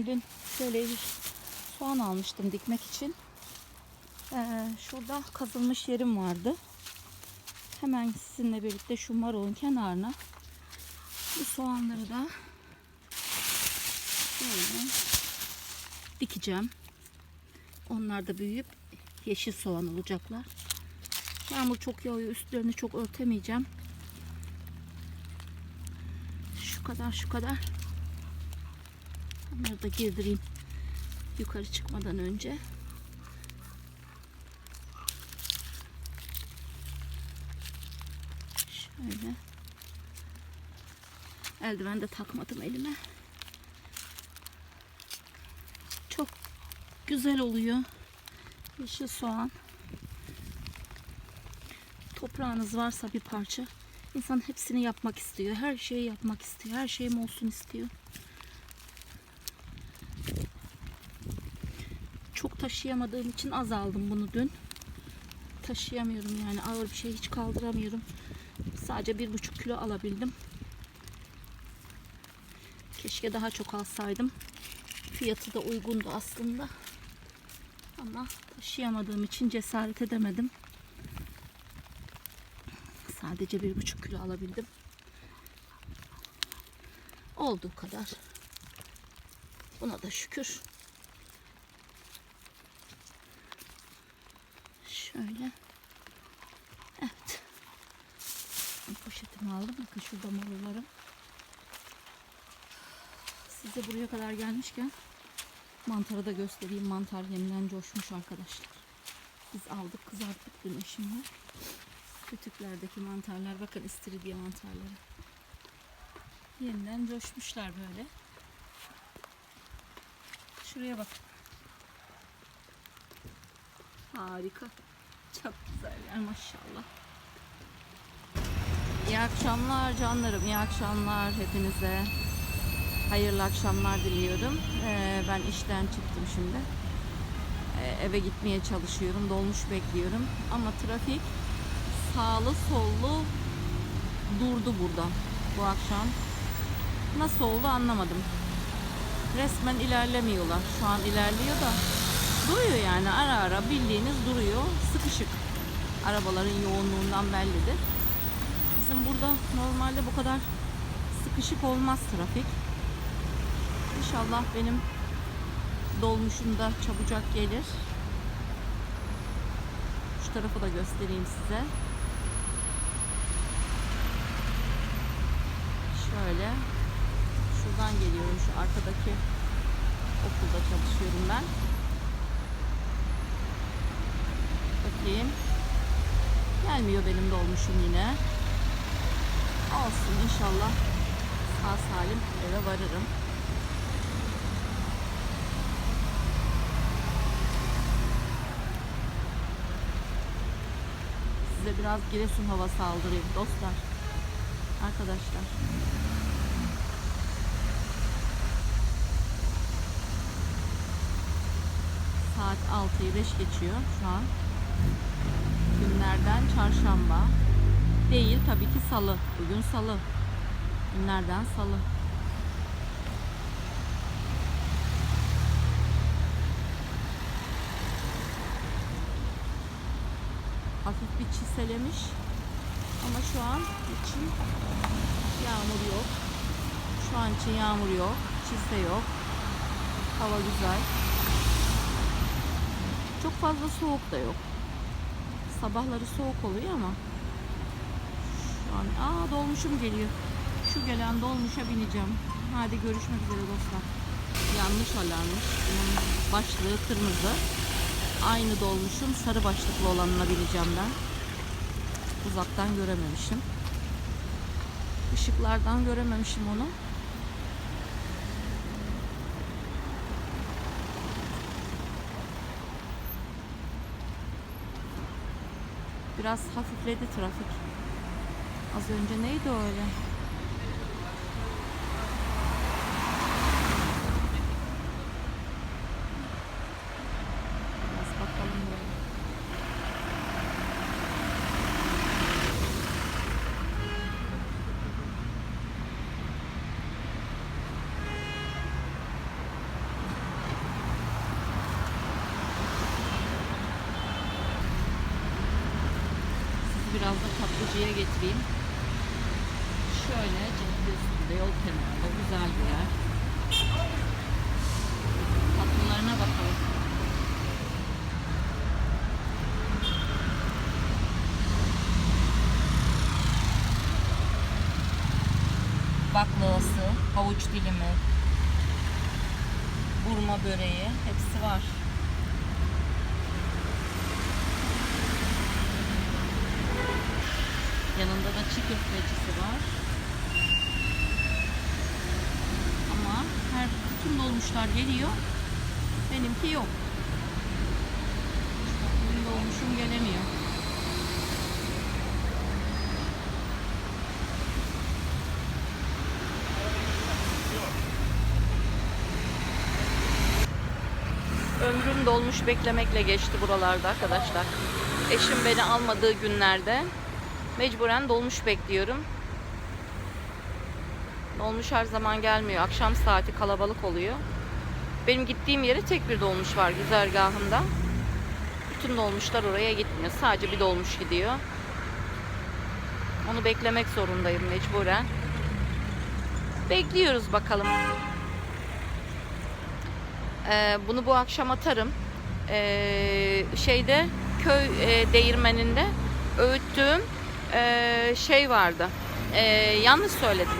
Ben dün şöyle bir soğan almıştım dikmek için. Ee, şurada kazılmış yerim vardı. Hemen sizinle birlikte şu marulun kenarına bu soğanları da böyle dikeceğim. Onlar da büyüyüp yeşil soğan olacaklar. Yağmur çok yağıyor. Üstlerini çok örtemeyeceğim. Şu kadar şu kadar. Onları da girdireyim. Yukarı çıkmadan önce. Şöyle. Eldiven de takmadım elime. Çok güzel oluyor. Yeşil soğan. Toprağınız varsa bir parça. İnsan hepsini yapmak istiyor. Her şeyi yapmak istiyor. Her şeyim olsun istiyor. Çok taşıyamadığım için az aldım bunu dün. Taşıyamıyorum yani ağır bir şey hiç kaldıramıyorum. Sadece bir buçuk kilo alabildim. Keşke daha çok alsaydım. Fiyatı da uygundu aslında. Ama taşıyamadığım için cesaret edemedim. Sadece bir buçuk kilo alabildim. Olduğu kadar. Buna da şükür. Şöyle. Evet. Poşetimi aldım. Bakın şurada marullarım. Size buraya kadar gelmişken mantarı da göstereyim. Mantar yeniden coşmuş arkadaşlar. Biz aldık kızarttık dün eşimle. Kütüklerdeki mantarlar bakın istiridye mantarları. Yeniden coşmuşlar böyle. Şuraya bak. Harika. Çok güzeller maşallah. İyi akşamlar canlarım. İyi akşamlar hepinize. Hayırlı akşamlar diliyorum. Ee, ben işten çıktım şimdi. Ee, eve gitmeye çalışıyorum. Dolmuş bekliyorum. Ama trafik sağlı sollu durdu burada bu akşam. Nasıl oldu anlamadım. Resmen ilerlemiyorlar. Şu an ilerliyor da duruyor yani ara ara bildiğiniz duruyor. Sıkışık. Arabaların yoğunluğundan bellidir. Bizim burada normalde bu kadar sıkışık olmaz trafik. İnşallah benim dolmuşum da çabucak gelir. Şu tarafı da göstereyim size. Şöyle. Şuradan geliyorum. Şu arkadaki okulda çalışıyorum ben. Bakayım. Gelmiyor benim dolmuşum yine. Olsun inşallah sağ salim eve varırım. Size biraz Giresun havası aldırayım dostlar. Arkadaşlar. Saat 6'yı 5 geçiyor şu an. Günlerden çarşamba. Değil tabii ki salı. Bugün salı. Günlerden salı. Hafif bir çiselemiş. Ama şu an için yağmur yok. Şu an için yağmur yok. Çise yok. Hava güzel. Çok fazla soğuk da yok. Sabahları soğuk oluyor ama şu an aa dolmuşum geliyor. Şu gelen dolmuşa bineceğim. Hadi görüşmek üzere dostlar. Yanlış alarmış. Başlığı kırmızı. Aynı dolmuşun sarı başlıklı olanına bineceğim ben. Uzaktan görememişim. Işıklardan görememişim onu. Biraz hafifledi trafik. Az önce neydi öyle? Biraz bakalım böyle. Biraz da tatlıcıya getireyim. Şöyle cadde üstünde yol kenarında güzel bir yer. Tatlılarına bakalım. Baklavası, havuç dilimi, burma böreği hepsi var. Köftecisi var. Ama her bütün dolmuşlar geliyor. Benimki yok. Benim dolmuşum gelemiyor. Ömrüm dolmuş beklemekle geçti buralarda arkadaşlar. Eşim beni almadığı günlerde mecburen dolmuş bekliyorum. Dolmuş her zaman gelmiyor. Akşam saati kalabalık oluyor. Benim gittiğim yere tek bir dolmuş var güzergahımda. Bütün dolmuşlar oraya gitmiyor. Sadece bir dolmuş gidiyor. Onu beklemek zorundayım mecburen. Bekliyoruz bakalım. Ee, bunu bu akşam atarım. Ee, şeyde köy e, değirmeninde öğüttüğüm e, şey vardı. Ee, yanlış söyledim.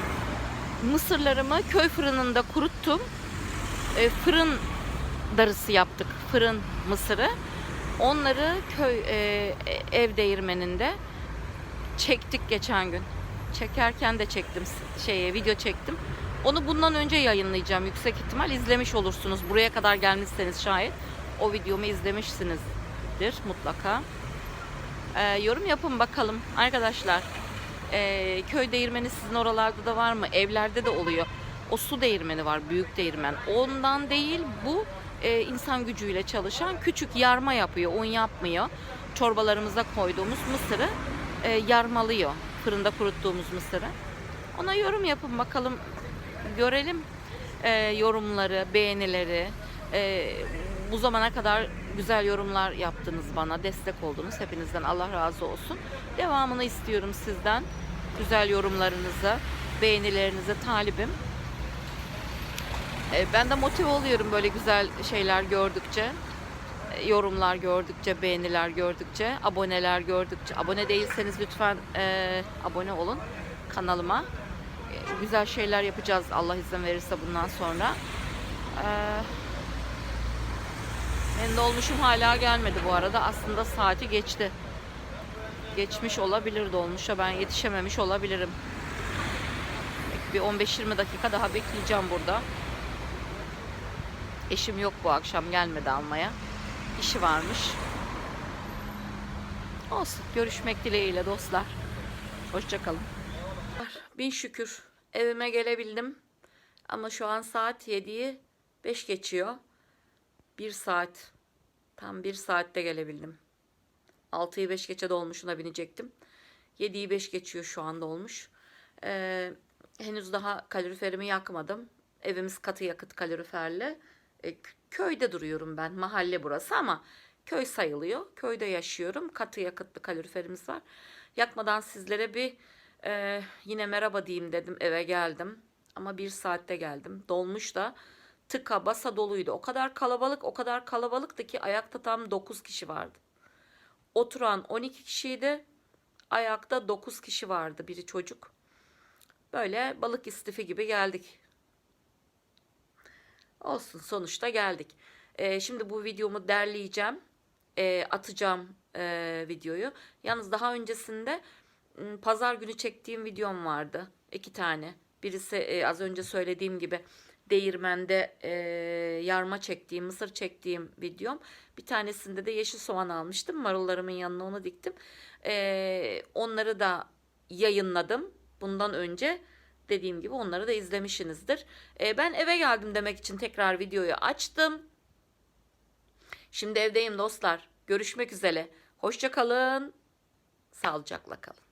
Mısırlarımı köy fırınında kuruttum. Ee, fırın darısı yaptık. Fırın mısırı. Onları köy e, ev değirmeninde çektik geçen gün. Çekerken de çektim şeye video çektim. Onu bundan önce yayınlayacağım yüksek ihtimal izlemiş olursunuz. Buraya kadar gelmişseniz şayet o videomu izlemişsinizdir mutlaka. Ee, yorum yapın bakalım arkadaşlar. Ee, köy değirmeni sizin oralarda da var mı? Evlerde de oluyor. O su değirmeni var, büyük değirmen. Ondan değil bu e, insan gücüyle çalışan küçük yarma yapıyor, un yapmıyor. Çorbalarımıza koyduğumuz mısırı e, yarmalıyor. Fırında kuruttuğumuz mısırı. Ona yorum yapın bakalım. Görelim e, yorumları, beğenileri. E, bu zamana kadar güzel yorumlar yaptınız bana, destek oldunuz. Hepinizden Allah razı olsun. Devamını istiyorum sizden. Güzel yorumlarınızı, beğenilerinize talibim. E, ben de motive oluyorum böyle güzel şeyler gördükçe. E, yorumlar gördükçe, beğeniler gördükçe, aboneler gördükçe. Abone değilseniz lütfen e, abone olun kanalıma. E, güzel şeyler yapacağız Allah izin verirse bundan sonra. E, benim dolmuşum hala gelmedi bu arada. Aslında saati geçti. Geçmiş olabilir dolmuşa. Ben yetişememiş olabilirim. Bir 15-20 dakika daha bekleyeceğim burada. Eşim yok bu akşam gelmedi almaya. İşi varmış. Olsun. Görüşmek dileğiyle dostlar. Hoşçakalın. Bin şükür evime gelebildim. Ama şu an saat 7'yi 5 geçiyor. Bir saat. Tam bir saatte gelebildim. 6'yı 5 geçe dolmuşuna binecektim. 7'yi 5 geçiyor şu anda olmuş. Ee, henüz daha kaloriferimi yakmadım. Evimiz katı yakıt kaloriferle. E, köyde duruyorum ben. Mahalle burası ama köy sayılıyor. Köyde yaşıyorum. Katı yakıtlı kaloriferimiz var. Yakmadan sizlere bir e, yine merhaba diyeyim dedim. Eve geldim. Ama bir saatte geldim. Dolmuş da tıka basa doluydu. O kadar kalabalık, o kadar kalabalıktı ki ayakta tam 9 kişi vardı. Oturan 12 kişiydi. Ayakta 9 kişi vardı. Biri çocuk. Böyle balık istifi gibi geldik. Olsun sonuçta geldik. Ee, şimdi bu videomu derleyeceğim. Ee, atacağım e, videoyu. Yalnız daha öncesinde m, pazar günü çektiğim videom vardı. İki tane. Birisi e, az önce söylediğim gibi değirmende e, yarma çektiğim, mısır çektiğim videom. Bir tanesinde de yeşil soğan almıştım. Marullarımın yanına onu diktim. E, onları da yayınladım. Bundan önce dediğim gibi onları da izlemişsinizdir. E, ben eve geldim demek için tekrar videoyu açtım. Şimdi evdeyim dostlar. Görüşmek üzere. Hoşça kalın. Sağlıcakla kalın.